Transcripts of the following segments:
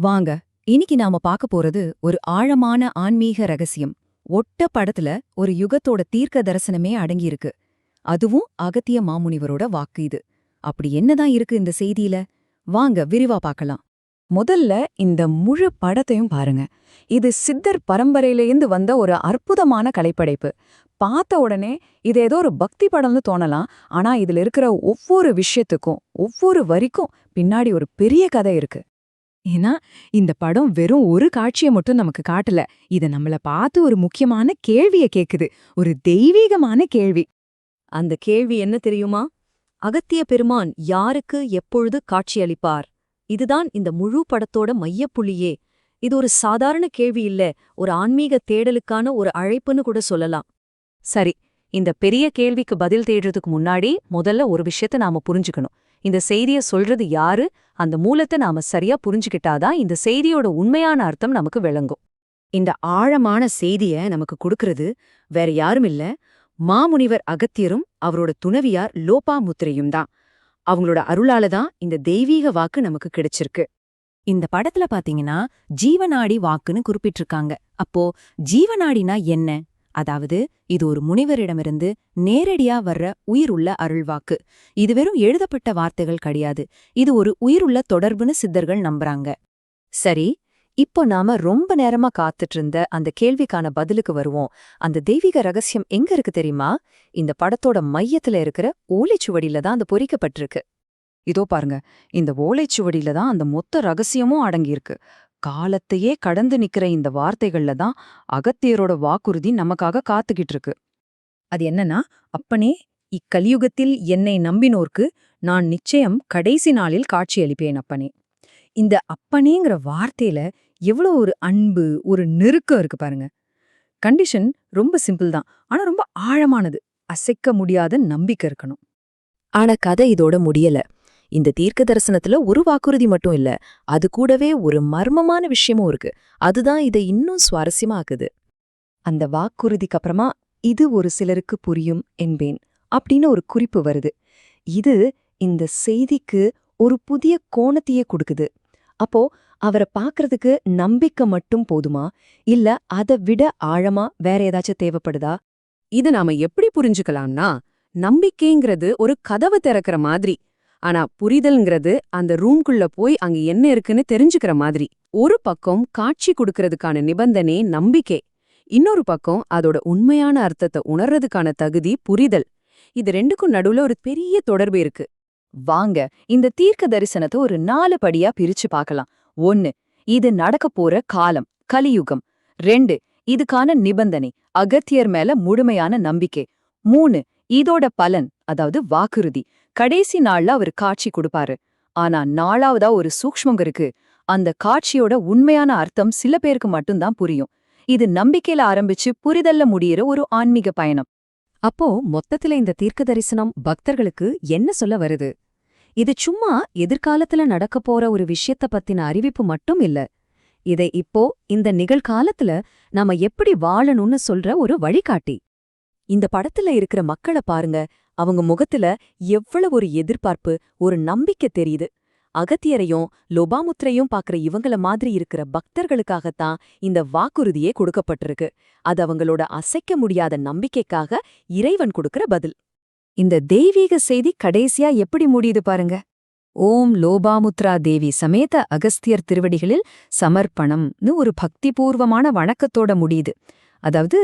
வாங்க இன்னைக்கு நாம பார்க்க போறது ஒரு ஆழமான ஆன்மீக ரகசியம். ஒட்ட படத்துல ஒரு யுகத்தோட தீர்க்க தரிசனமே அடங்கியிருக்கு. அதுவும் அகத்திய மாமுனிவரோட வாக்கு இது. அப்படி என்னதான் இருக்கு இந்த செய்தியில? வாங்க விரிவா பார்க்கலாம். முதல்ல இந்த முழு படத்தையும் பாருங்க. இது சித்தர் பரம்பரையிலேருந்து வந்த ஒரு அற்புதமான கலைப்படைப்பு. பார்த்த உடனே இது ஏதோ ஒரு பக்தி படம்னு தோணலாம். ஆனா இதுல இருக்கிற ஒவ்வொரு விஷயத்துக்கும் ஒவ்வொரு வரிக்கும் பின்னாடி ஒரு பெரிய கதை இருக்கு. ஏன்னா இந்த படம் வெறும் ஒரு காட்சியை மட்டும் நமக்கு காட்டல. இத நம்மள பார்த்து ஒரு முக்கியமான கேள்விய கேக்குது. ஒரு தெய்வீகமான கேள்வி. அந்த கேள்வி என்ன தெரியுமா? அகத்திய பெருமான் யாருக்கு எப்பொழுது காட்சியளிப்பார்? இதுதான் இந்த முழு படத்தோட மையப்புள்ளியே. இது ஒரு சாதாரண கேள்வி இல்ல ஒரு ஆன்மீக தேடலுக்கான ஒரு அழைப்புன்னு கூட சொல்லலாம். சரி இந்த பெரிய கேள்விக்கு பதில் தேடுறதுக்கு முன்னாடி முதல்ல ஒரு விஷயத்த நாம புரிஞ்சுக்கணும். இந்த செய்திய சொல்றது யாரு? அந்த மூலத்தை நாம சரியா புரிஞ்சுக்கிட்டாதான் இந்த செய்தியோட உண்மையான அர்த்தம் நமக்கு விளங்கும். இந்த ஆழமான செய்திய நமக்கு கொடுக்கறது வேற யாரும் இல்ல. மாமுனிவர் அகத்தியரும் அவரோட துணவியார் லோபாமுத்திரையும் தான். அவங்களோட அருளால தான் இந்த தெய்வீக வாக்கு நமக்கு கிடைச்சிருக்கு. இந்த படத்துல பாத்தீங்கன்னா ஜீவநாடி வாக்குன்னு குறிப்பிட்டிருக்காங்க. அப்போ ஜீவநாடினா என்ன? அதாவது இது ஒரு முனிவரிடமிருந்து நேரடியா வர்ற உயிருள்ள அருள்வாக்கு. இது வெறும் எழுதப்பட்ட வார்த்தைகள் கிடையாது. இது ஒரு உயிருள்ள தொடர்புன்னு சித்தர்கள் நம்புறாங்க. சரி இப்போ நாம ரொம்ப நேரமா காத்துட்டு இருந்த அந்த கேள்விக்கான பதிலுக்கு வருவோம். அந்த தெய்வீக ரகசியம் எங்க இருக்கு தெரியுமா? இந்த படத்தோட மையத்துல இருக்கிற ஓலைச்சுவடியில தான் அந்த பொறிக்கப்பட்டிருக்கு. இதோ பாருங்க இந்த ஓலைச்சுவடியில தான் அந்த மொத்த ரகசியமும் அடங்கியிருக்கு. காலத்தையே கடந்து நிக்கிற இந்த வார்த்தைகள்ல தான் அகத்தியரோட வாக்குறுதி நமக்காக காத்துக்கிட்டு இருக்கு அது என்னன்னா அப்பனே இக்கலியுகத்தில் என்னை நம்பினோர்க்கு நான் நிச்சயம் கடைசி நாளில் காட்சியளிப்பேன் அப்பனே. இந்த அப்பனேங்கிற வார்த்தையில எவ்வளோ ஒரு அன்பு ஒரு நெருக்கம் இருக்கு பாருங்க. கண்டிஷன் ரொம்ப சிம்பிள் தான் ஆனா ரொம்ப ஆழமானது. அசைக்க முடியாத நம்பிக்கை இருக்கணும். ஆனா கதை இதோட முடியல. இந்த தீர்க்க தரிசனத்துல ஒரு வாக்குறுதி மட்டும் இல்ல அது கூடவே ஒரு மர்மமான விஷயமும் இருக்கு. அதுதான் இதை இன்னும் சுவாரஸ்யமாக்குது. அந்த வாக்குறுதிக்கு அப்புறமா இது ஒரு சிலருக்கு புரியும் என்பேன் அப்படின்னு ஒரு குறிப்பு வருது. இது இந்த செய்திக்கு ஒரு புதிய கோணத்தையே கொடுக்குது. அப்போ அவரை பார்க்கறதுக்கு நம்பிக்கை மட்டும் போதுமா? இல்ல அதை விட ஆழமா வேற ஏதாச்சும் தேவைப்படுதா? இது நாம எப்படி புரிஞ்சுக்கலாம்னா நம்பிக்கைங்கிறது ஒரு கதவு திறக்கிற மாதிரி ஆனா புரிதல்ங்கிறது அந்த ரூம்குள்ள போய் அங்க என்ன இருக்குன்னு தெரிஞ்சுக்கிற மாதிரி. ஒரு பக்கம் காட்சி கொடுக்கறதுக்கான நிபந்தனை நம்பிக்கை. இன்னொரு பக்கம் அதோட உண்மையான அர்த்தத்தை உணர்றதுக்கான தகுதி புரிதல். இது ரெண்டுக்கும் நடுவுல ஒரு பெரிய தொடர்பு இருக்கு. வாங்க இந்த தீர்க்க தரிசனத்தை ஒரு நாலு படியா பிரிச்சு பார்க்கலாம். ஒன்னு இது நடக்கப் போற காலம் கலியுகம். ரெண்டு இதுக்கான நிபந்தனை அகத்தியர் மேல முழுமையான நம்பிக்கை. மூணு இதோட பலன் அதாவது வாக்குறுதி. கடைசி நாள்ல அவர் காட்சி கொடுப்பாரு. ஆனா நாலாவதா ஒரு சூக்ஷ்மங்க இருக்கு. அந்த காட்சியோட உண்மையான அர்த்தம் சில பேருக்கு மட்டும்தான் புரியும். இது நம்பிக்கையில ஆரம்பிச்சு புரிதல்ல முடியிற ஒரு ஆன்மீக பயணம். அப்போ மொத்தத்துல இந்த தீர்க்க தரிசனம் பக்தர்களுக்கு என்ன சொல்ல வருது? இது சும்மா எதிர்காலத்துல நடக்க போற ஒரு விஷயத்த பத்தின அறிவிப்பு மட்டும் இல்ல. இதை இப்போ இந்த நிகழ்காலத்துல நாம எப்படி வாழணும்னு சொல்ற ஒரு வழிகாட்டி. இந்த படத்துல இருக்கிற மக்களை பாருங்க. அவங்க முகத்துல எவ்வளவு ஒரு எதிர்பார்ப்பு ஒரு நம்பிக்கை தெரியுது. அகத்தியரையும் லொபாமுத்திரையும் பாக்குற இவங்கள மாதிரி இருக்கிற பக்தர்களுக்காகத்தான் இந்த வாக்குறுதியே கொடுக்கப்பட்டிருக்கு. அது அவங்களோட அசைக்க முடியாத நம்பிக்கைக்காக இறைவன் கொடுக்கிற பதில். இந்த தெய்வீக செய்தி கடைசியா எப்படி முடியுது பாருங்க. ஓம் லோபாமுத்ரா தேவி சமேத அகஸ்தியர் திருவடிகளில் சமர்ப்பணம்னு ஒரு பக்திபூர்வமான வணக்கத்தோட முடியுது. அதாவது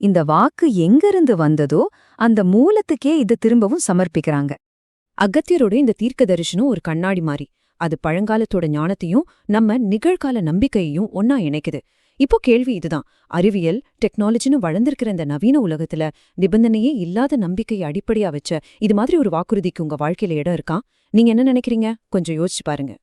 இந்த வாக்கு எங்கிருந்து வந்ததோ அந்த மூலத்துக்கே இது திரும்பவும் சமர்ப்பிக்கிறாங்க. அகத்தியரோட இந்த தீர்க்க தரிசனம் ஒரு கண்ணாடி மாதிரி அது பழங்காலத்தோட ஞானத்தையும் நம்ம நிகழ்கால நம்பிக்கையையும் ஒன்னா இணைக்குது. இப்போ கேள்வி இதுதான். அறிவியல் டெக்னாலஜின்னு வளர்ந்திருக்கிற இந்த நவீன உலகத்துல நிபந்தனையே இல்லாத நம்பிக்கையை அடிப்படையா வச்ச இது மாதிரி ஒரு வாக்குறுதிக்கு உங்க வாழ்க்கையில இடம் இருக்கா? நீங்க என்ன நினைக்கிறீங்க? கொஞ்சம் யோசிச்சு பாருங்க.